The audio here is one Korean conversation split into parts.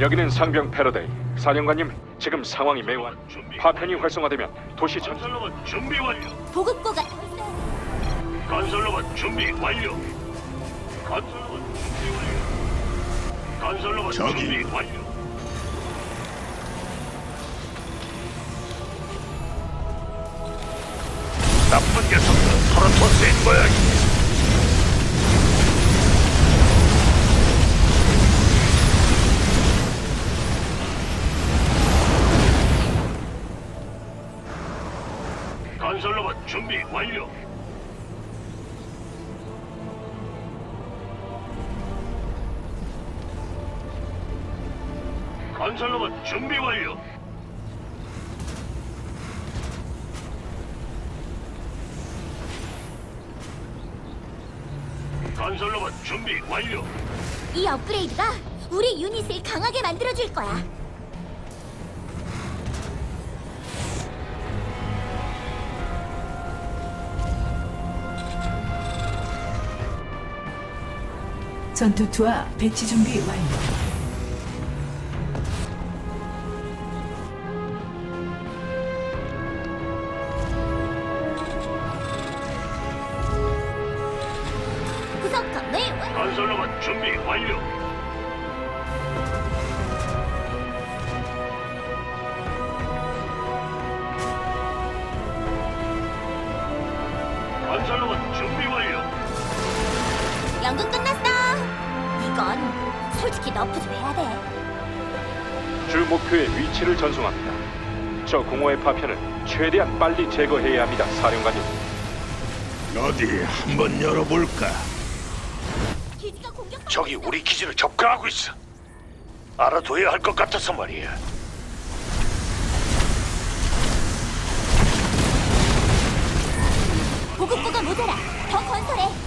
여기는 상병 패러데이. 사령관님, 지금 상황이 매우 안... 파편이 활성화되면 도시 전... 건설로봇 준비 완료. 보급고가 건설로봇 준비 완료. 건설로봇 준비 완료. 건설로봇 저기. 준비 완료. 나쁜 녀석들 프로토스의 모양이야. 건설로봇 준비 완료. 건설로봇 준비 완료. 건설로봇 준비 완료. 이 업그레이드가 우리 유닛을 강하게 만들어줄 거야. 전투투와 배치 준비 완료. 준비 완료. 건설로봇 준비 완료. 연극 끝났어. 이건 솔직히 너프 좀 해야 돼. 주 목표의 위치를 전송합니다. 저 공허의 파편을 최대한 빨리 제거해야 합니다, 사령관님. 어디 한번 열어볼까? 기지가 공격. 적이 우리 기지를 접근하고 있어. 알아둬야 할 것 같아서 말이야. 보급고가 모자라. 더 건설해.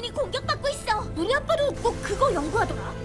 아군이 공격받고 있어. 우리 아빠도 꼭 그거 연구하더라.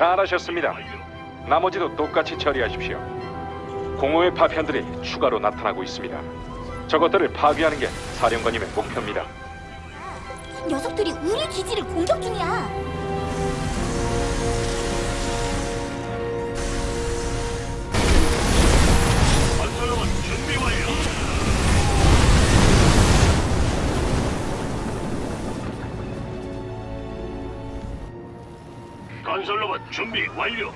잘하셨습니다. 나머지도 똑같이 처리하십시오. 공허의 파편들이 추가로 나타나고 있습니다. 저것들을 파괴하는 게 사령관님의 목표입니다. 녀석들이 우리 기지를 공격 중이야. 건설로봇 준비 완료. 건설로봇 준비 완료.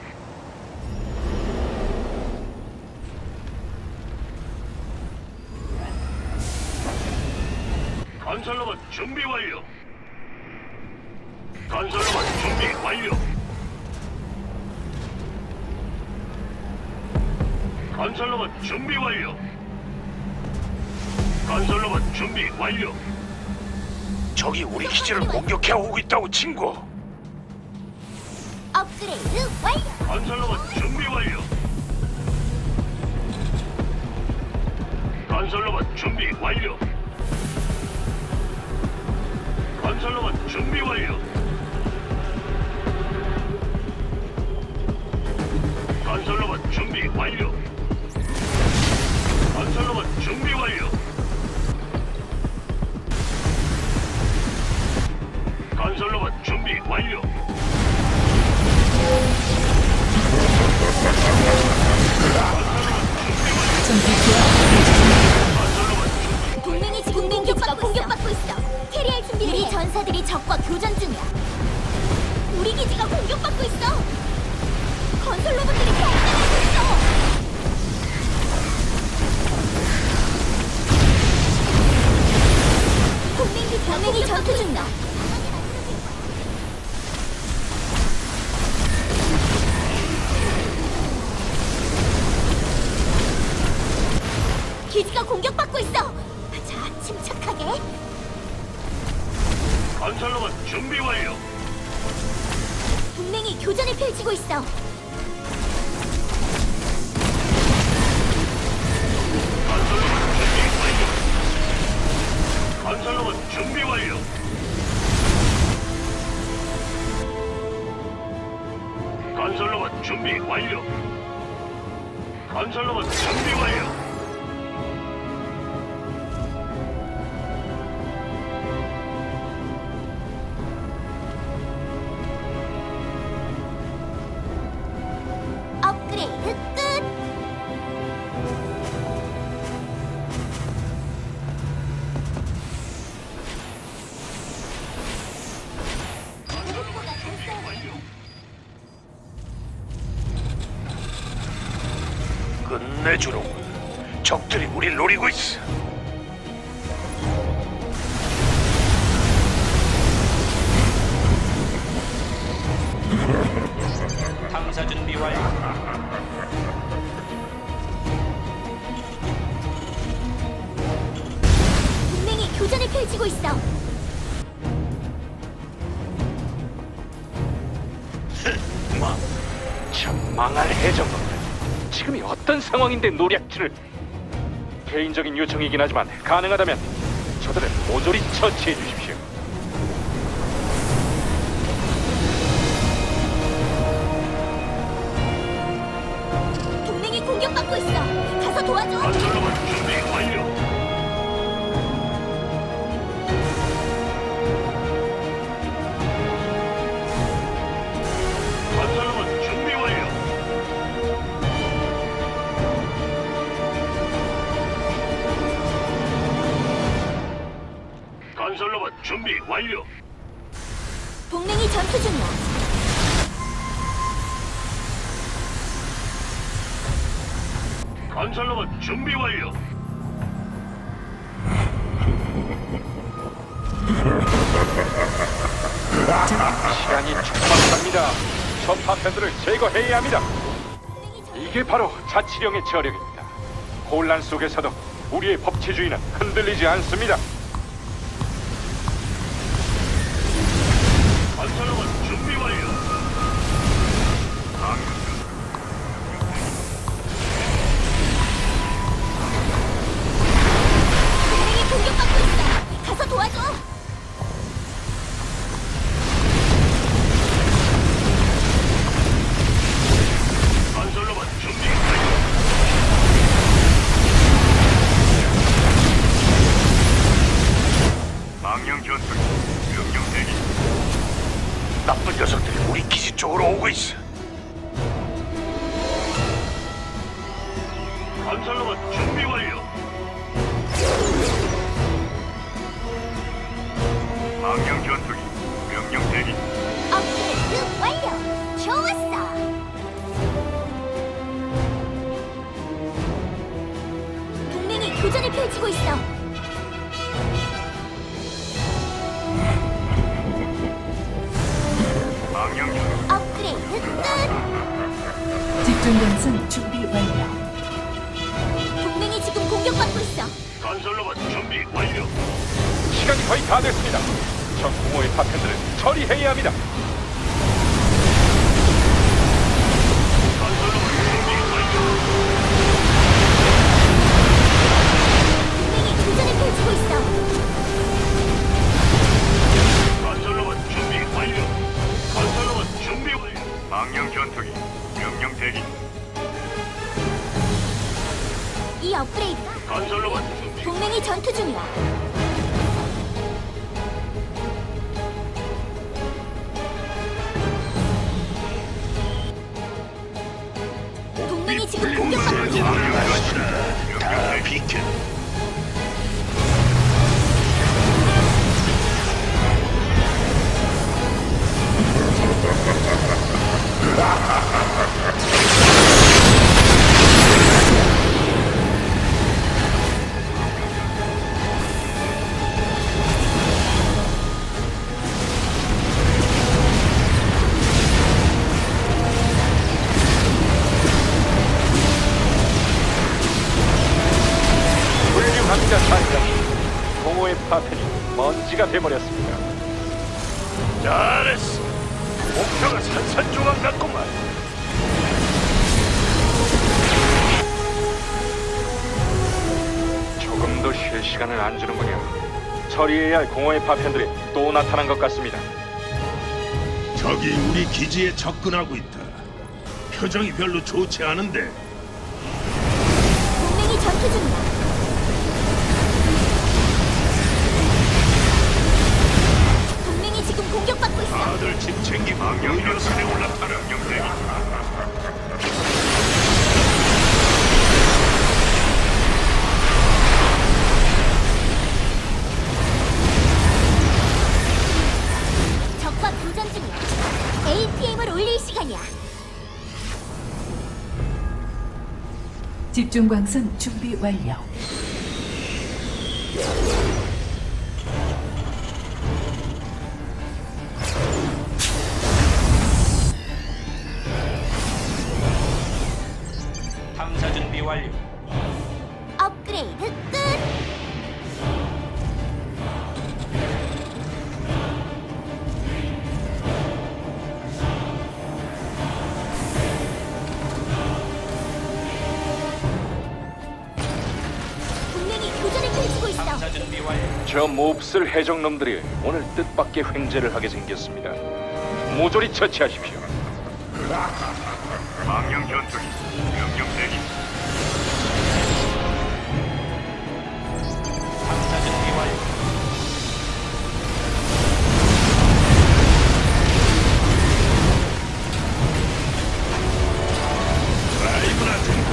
건설로봇 준비 완료. 건설로봇 준비 완료. 건설로봇 준비 완료. 건설로봇 준비 완료. 적이 우리 기지를 공격해 오고 있다고 친구. 업그레이드 완료. 건설로봇 준비 완료. 건설로봇 준비 완료. 건설로봇 준비 완료. 건설로봇 준비 완료. 동맹이 전투 중이다. 건설로봇 준비 완료. 건설로봇 준비 완료. 끝내주로. 적들이 우리 노리고 있어. 어떤 상황인데 노략질을? 개인적인 요청이긴 하지만 가능하다면 저들을 모조리 처치해 주십시오. 건설로봇 준비 완료. 동맹이 전투 중이야. 건설로봇 준비 완료. 시간이 촉박합니다. 저 파편들을 제거해야 합니다. 이게 바로 자치령의 저력입니다. 혼란 속에서도 우리의 법치주의는 흔들리지 않습니다. 건설로봇 준비 완료. 망령 전투기 명령 대기. 업그레이드 완료. 좋았어. 동맹이 교전을 펼치고 있어. 망령. 업그레이드 끝. 집중 건선 준비 완료. 있어. 건설로봇 준비 완료. 시간이 거의 다 됐습니다. 저 공허의 파편들을 처리해야 합니다. 전투 중이야. 파편이 먼지가 돼버렸습니다. 잘했어. 목표가 산산조각 났구만. 조금 더 쉴 시간을 안 주는군요. 처리해야 할 공허의 파편들이 또 나타난 것 같습니다. 적이 우리 기지에 접근하고 있다. 표정이 별로 좋지 않은데 동맹이 전투 중이야. 공격받고 있어. 다들 짐 챙기고. 적과 교전 중이야. APM을 올릴 시간이야. 집중 광선 준비 완료. 저 몹쓸 해적놈들이 오늘 뜻밖의 횡재를 하게 생겼습니다. 모조리 처치하십시오. 망령 전투기. 명령 대기. 탐사 준비 완료. 라이브나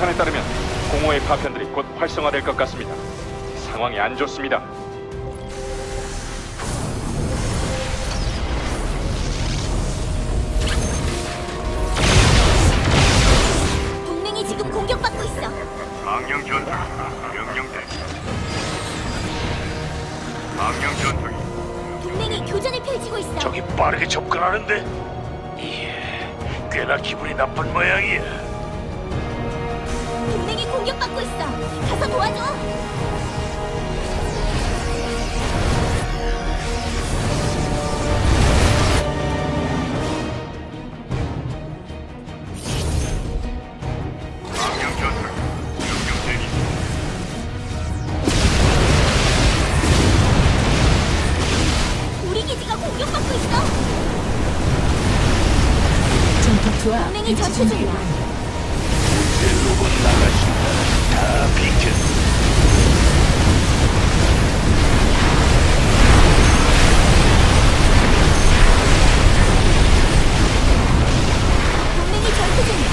계산에 따르면 공허의 파편들이 곧 활성화될 것 같습니다. 상황이 안 좋습니다. 동맹이 지금 공격받고 있어. 망령 전투기. 명령대기. 망령 전투기. 동맹이 교전을 펼치고 있어. 적이 빠르게 접근하는데 이게 꽤나 기분이 나쁜 모양이야. 공격받고 있어. 가서 도와줘. 망령 전투기. 명령대기. 우리 기지가 공격받고 있어. 전투투와 동맹이 전투 중이야. 로봇 비켜. 동맹이 전투 중이야.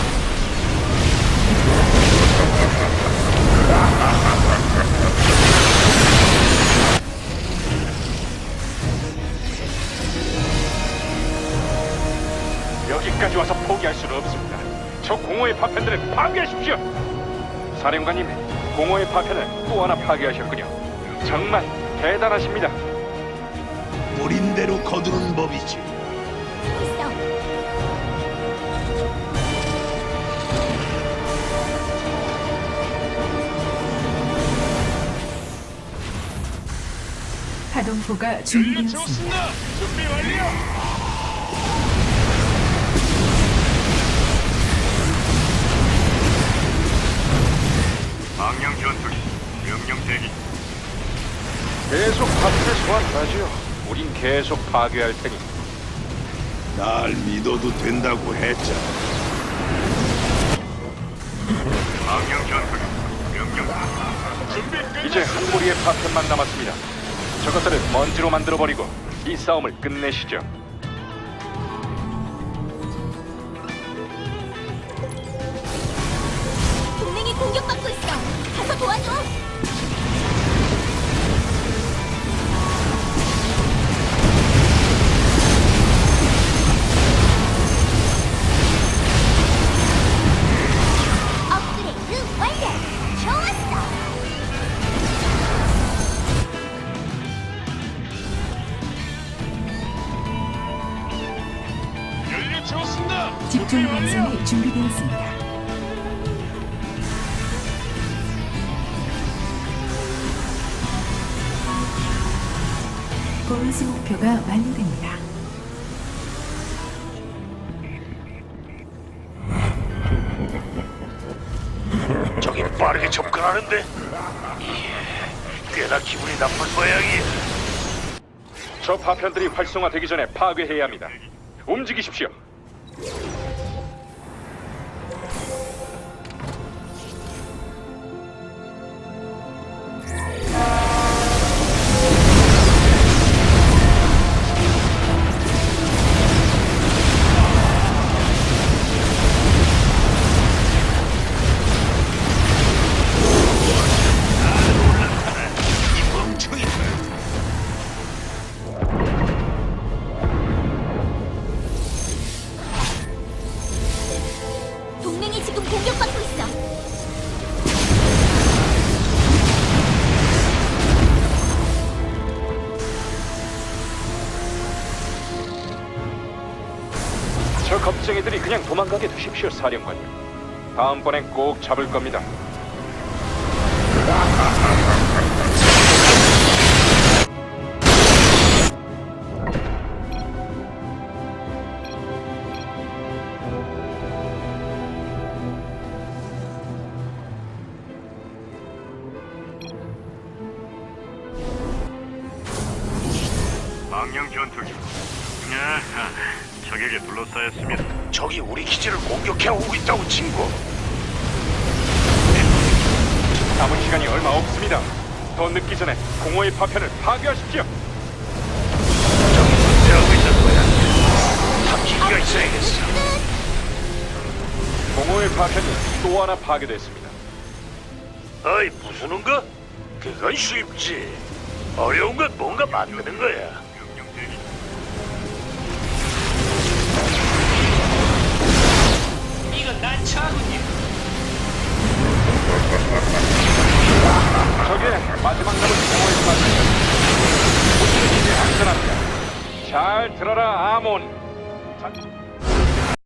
여기까지 와서 포기할 수는 없습니다. 저 공허의 파편들을 파괴하십시오. 사령관님, 공허의 파편을 또 하나 파괴하셨군요. 정말 대단하십니다. 뿌린 대로 거두는 법이지. 있어. 파동포가 준비되었습니다. 준비 완료. 망령 전투기. 명령 대기. 계속 파편을 소환하지요. 우린 계속 파괴할 테니 날 믿어도 된다고 했잖아. 망령 전투기. 명령. 준비 끝. 이제 한 무리의 파편만 남았습니다. 저것들을 먼지로 만들어 버리고 이 싸움을 끝내시죠. 가서 빠르게 접근하는데 예, 꽤나 기분이 나쁜 모양이야. 저 파편들이 활성화되기 전에 파괴해야 합니다. 움직이십시오. 두십시오, 사령관님. 다음번엔 꼭 잡을 겁니다. 파편이 또 하나 파괴됐습니다. 어이 부수는 거? 그건 쉽지. 어려운 건 뭔가 만드는 거야. 이건 난처하군요. 저게 마지막 남은 공허의 파편. 우리는 이제 안전합니다. 잘 들어라, 아몬. 자,